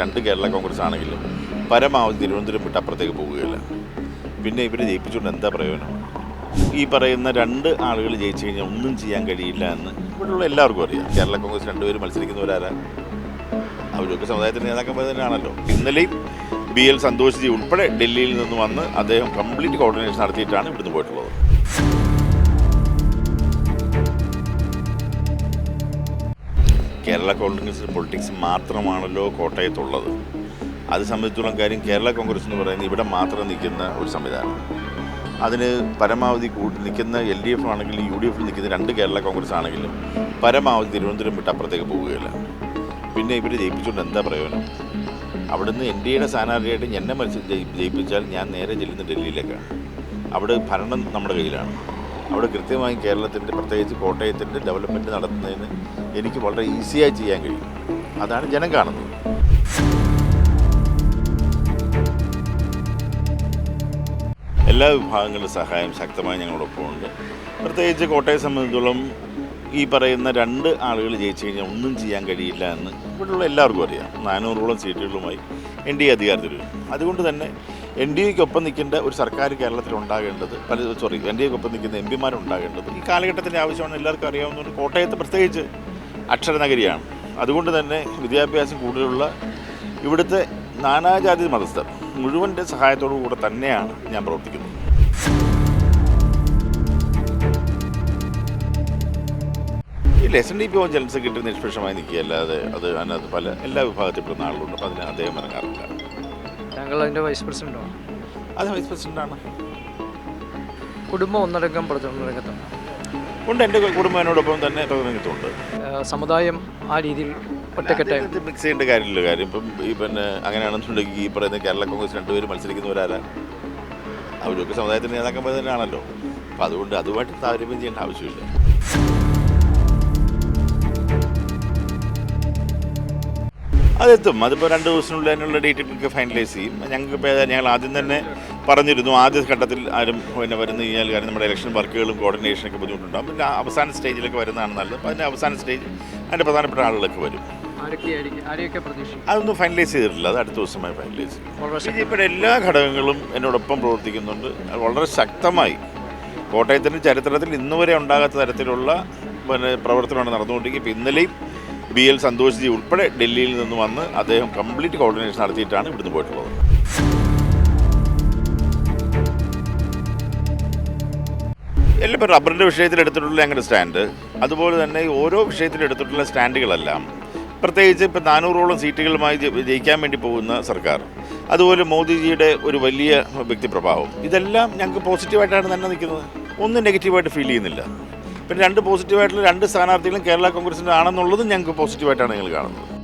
രണ്ട് കേരള കോൺഗ്രസ് ആണെങ്കിലും പരമാവധി തിരുവനന്തപുരം വിട്ട് അപ്പുറത്തേക്ക് പോവുകയില്ല. പിന്നെ ഇവരെ ജയിപ്പിച്ചുകൊണ്ട് എന്താ പ്രയോജനം? ഈ പറയുന്ന രണ്ട് ആളുകൾ ജയിച്ചു കഴിഞ്ഞാൽ ഒന്നും ചെയ്യാൻ കഴിയില്ല എന്ന് ഇവിടെയുള്ള എല്ലാവർക്കും അറിയാം. കേരള കോൺഗ്രസ് രണ്ടുപേരും മത്സരിക്കുന്നവരാരാ? അവരൊക്കെ സമുദായത്തിന്റെ നേതാക്കന്മാർ തന്നെയാണല്ലോ. ഇന്നലെയും ബി എൽ സന്തോഷ് ജി ഉൾപ്പെടെ ഡൽഹിയിൽ നിന്ന് വന്ന് അദ്ദേഹം കംപ്ലീറ്റ് കോർഡിനേഷൻ നടത്തിയിട്ടാണ് ഇവിടുന്ന് പോയിട്ടുള്ളത്. കേരള കോൺഗ്രസ് പൊളിറ്റിക്സ് മാത്രമാണല്ലോ കോട്ടയത്തുള്ളത്. അത് സംബന്ധിച്ചുള്ള കാര്യം കേരള കോൺഗ്രസ് എന്ന് പറയുന്നത് ഇവിടെ മാത്രം നിൽക്കുന്ന ഒരു സംവിധാനം. അതിന് പരമാവധി കൂട്ടി നിൽക്കുന്ന എൽ ഡി എഫ് ആണെങ്കിലും യു ഡി എഫിൽ നിൽക്കുന്ന രണ്ട് കേരള കോൺഗ്രസ് ആണെങ്കിലും പരമാവധി തിരുവനന്തപുരം വിട്ട് അപ്പുറത്തേക്ക് പോവുകയില്ല. പിന്നെ ഇവർ ജയിപ്പിച്ചുകൊണ്ട് എന്താ പ്രയോജനം? അവിടുന്ന് എൻ ഡി എയുടെ സ്ഥാനാർത്ഥിയായിട്ട് എന്നെ മത്സരം ജയി- ജയിപ്പിച്ചാൽ ഞാൻ നേരെ ചെല്ലുന്ന ഡൽഹിയിലേക്കാണ്. അവിടെ ഭരണം നമ്മുടെ കയ്യിലാണ്. അവിടെ കൃത്യമായും കേരളത്തിന്റെ പ്രത്യേകിച്ച് കോട്ടയത്തിന്റെ ഡെവലപ്മെന്റ് നടത്തുന്നതിന് എനിക്ക് വളരെ ഈസിയായി ചെയ്യാൻ കഴിയും. അതാണ് ജനം കാണുന്നത്. എല്ലാ വിഭാഗങ്ങളുടെ സഹായം ശക്തമായി ഞങ്ങളോടൊപ്പം ഉണ്ട്. പ്രത്യേകിച്ച് കോട്ടയം സംബന്ധിച്ചിടത്തോളം ഈ പറയുന്ന രണ്ട് ആളുകൾ ജയിച്ചു കഴിഞ്ഞാൽ ഒന്നും ചെയ്യാൻ കഴിയില്ല എന്ന് ഇവിടെയുള്ള എല്ലാവർക്കും അറിയാം. നാനൂറോളം സീറ്റുകളുമായി എൻ ഡി എ അധികാരത്തിൽ അതുകൊണ്ട് തന്നെ എൻ ഡി എക്കൊപ്പം നിൽക്കേണ്ട ഒരു സർക്കാർ കേരളത്തിൽ ഉണ്ടാകേണ്ടത് പല സോറി എൻ ഡി എക്കൊപ്പം നിൽക്കുന്ന എം പിമാരുണ്ടാകേണ്ടത് ഈ കാലഘട്ടത്തിന്റെ ആവശ്യമാണ്. എല്ലാവർക്കും അറിയാവുന്നതുകൊണ്ട് കോട്ടയത്ത് പ്രത്യേകിച്ച് അക്ഷരനഗരിയാണ്. അതുകൊണ്ട് തന്നെ വിദ്യാഭ്യാസം കൂടുതലുള്ള ഇവിടുത്തെ നാനാജാതി മതസ്ഥർ മുഴുവന്റെ സഹായത്തോടു കൂടെ തന്നെയാണ് ഞാൻ പ്രവർത്തിക്കുന്നത്. ഇല്ല S N D P general secretary നിഷ്പക്ഷമായി നിൽക്കുകയല്ലാതെ അത് അതിനകത്ത് പല എല്ലാ വിഭാഗത്തിൽപ്പെടുന്ന ആളുകളുണ്ട് അപ്പോൾ അതിന് അദ്ദേഹം ഇറങ്ങാറില്ല. താങ്കൾ അതിന്റെ വൈസ് പ്രസിഡന്റോ അത് വൈസ് പ്രസിഡന്റാണ് കുടുംബം ഒന്നടങ്കം പ്രചരണ രംഗത്താണ് ഉണ്ട് എന്റെ കുടുംബം എന്നോടൊപ്പം തന്നെ രംഗത്തുണ്ട് സമുദായം ആ രീതിയിൽ ഒറ്റക്കെട്ടായി. മിക്സ് ചെയ്യേണ്ട കാര്യമില്ല കാര്യം ഇപ്പം ഈ പിന്നെ അങ്ങനെയാണെന്നുണ്ടെങ്കിൽ ഈ പറയുന്ന കേരള കോൺഗ്രസ് രണ്ടുപേരും മത്സരിക്കുന്നവരാരാ? അവരൊക്കെ സമുദായത്തിന്റെ നേതാക്കന്മാർ തന്നെയാണല്ലോ. അപ്പം അതുകൊണ്ട് അതുമായിട്ട് താരതമ്യം ചെയ്യേണ്ട ആവശ്യമില്ല. അതെത്തും. അതിപ്പോൾ രണ്ട് ദിവസത്തിനുള്ളിൽ അതിനുള്ള ഡേറ്റ് ഒക്കെ ഫൈനലൈസ് ചെയ്യും. ഞങ്ങൾക്ക് ഇപ്പോൾ ഞങ്ങൾ ആദ്യം തന്നെ പറഞ്ഞിരുന്നു ആദ്യ ഘട്ടത്തിൽ ആരും പിന്നെ വരുന്ന കഴിഞ്ഞാൽ കാര്യം നമ്മുടെ ഇലക്ഷൻ വർക്കുകളും കോർഡിനേഷനൊക്കെ ബുദ്ധിമുട്ടുണ്ടാകും പിന്നെ അവസാന സ്റ്റേജിലൊക്കെ വരുന്നതാണ് നല്ലത്. അപ്പോൾ അതിന്റെ അവസാന സ്റ്റേജ് അതിന്റെ പ്രധാനപ്പെട്ട ആളുകളൊക്കെ വരും. അതൊന്നും ഫൈനലൈസ് ചെയ്തിട്ടില്ല. അത് അടുത്ത ദിവസമായി ഫൈനലൈസ് ചെയ്യും. പിയുടെ എല്ലാ ഘടകങ്ങളും എന്നോടൊപ്പം പ്രവർത്തിക്കുന്നുണ്ട്. വളരെ ശക്തമായി. കോട്ടയത്തിന്റെ ചരിത്രത്തിൽ ഇന്നുവരെ ഉണ്ടാകാത്ത തരത്തിലുള്ള പിന്നെ പ്രവർത്തനമാണ് നടന്നുകൊണ്ടിരിക്കുന്നത്. ഇപ്പോൾ ഇന്നലെയും ബി എൽ സന്തോഷ് ജി ഉൾപ്പെടെ ഡൽഹിയിൽ നിന്ന് വന്ന് അദ്ദേഹം കംപ്ലീറ്റ് കോർഡിനേഷൻ നടത്തിയിട്ടാണ് ഇവിടുന്ന് പോയിട്ടുള്ളത്. എല്ലാം റബ്ബറിന്റെ വിഷയത്തിൽ എടുത്തിട്ടുള്ള ഞങ്ങളുടെ സ്റ്റാൻഡ്. അതുപോലെ തന്നെ ഓരോ വിഷയത്തിൽ എടുത്തിട്ടുള്ള സ്റ്റാൻഡുകളെല്ലാം പ്രത്യേകിച്ച് ഇപ്പോൾ നാനൂറോളം സീറ്റുകളുമായി ജയി- ജയിക്കാൻ വേണ്ടി പോകുന്ന സർക്കാർ അതുപോലെ മോദിജിയുടെ ഒരു വലിയ വ്യക്തിപ്രഭാവം ഇതെല്ലാം ഞങ്ങൾക്ക് പോസിറ്റീവായിട്ടാണ് തന്നെ നിൽക്കുന്നത്. ഒന്നും നെഗറ്റീവായിട്ട് ഫീൽ ചെയ്യുന്നില്ല. പിന്നെ രണ്ട് പോസിറ്റീവായിട്ടുള്ള രണ്ട് സ്ഥാനാർത്ഥികളും കേരള കോൺഗ്രസിന്റെ ആണെന്നുള്ളതും ഞങ്ങൾക്ക് പോസിറ്റീവായിട്ടാണ് ഞങ്ങൾ കാണുന്നത്.